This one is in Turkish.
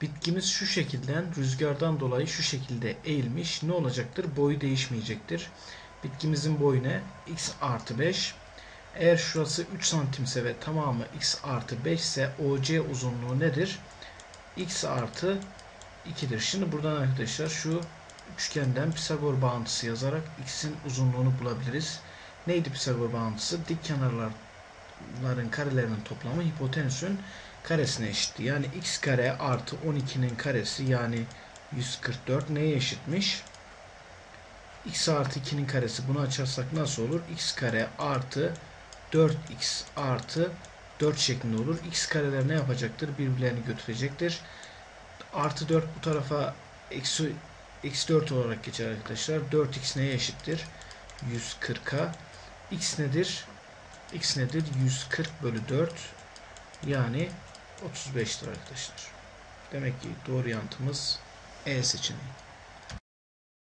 Bitkimiz şu şekilden rüzgardan dolayı şu şekilde eğilmiş. Ne olacaktır? Boyu değişmeyecektir. Bitkimizin boyu ne? x artı 5. Eğer şurası 3 santimse ve tamamı x artı 5 ise OC uzunluğu nedir? x artı 2'dir. Şimdi buradan arkadaşlar şu üçgenden Pisagor bağıntısı yazarak x'in uzunluğunu bulabiliriz. Neydi Pisagor bağıntısı? Dik kenarların karelerinin toplamı hipotenüsün karesine eşitti. Yani x kare artı 12'nin karesi yani 144 neye eşitmiş? x artı 2'nin karesi bunu açarsak nasıl olur? x kare artı 4x artı 4 şeklinde olur. x kareler ne yapacaktır? Birbirlerini götürecektir. Artı 4 bu tarafa eksi, eksi 4 olarak geçer arkadaşlar. 4x neye eşittir? 140'a. x nedir? X nedir? 140 bölü 4 yani 35'tir arkadaşlar. Demek ki doğru yanıtımız E seçeneği.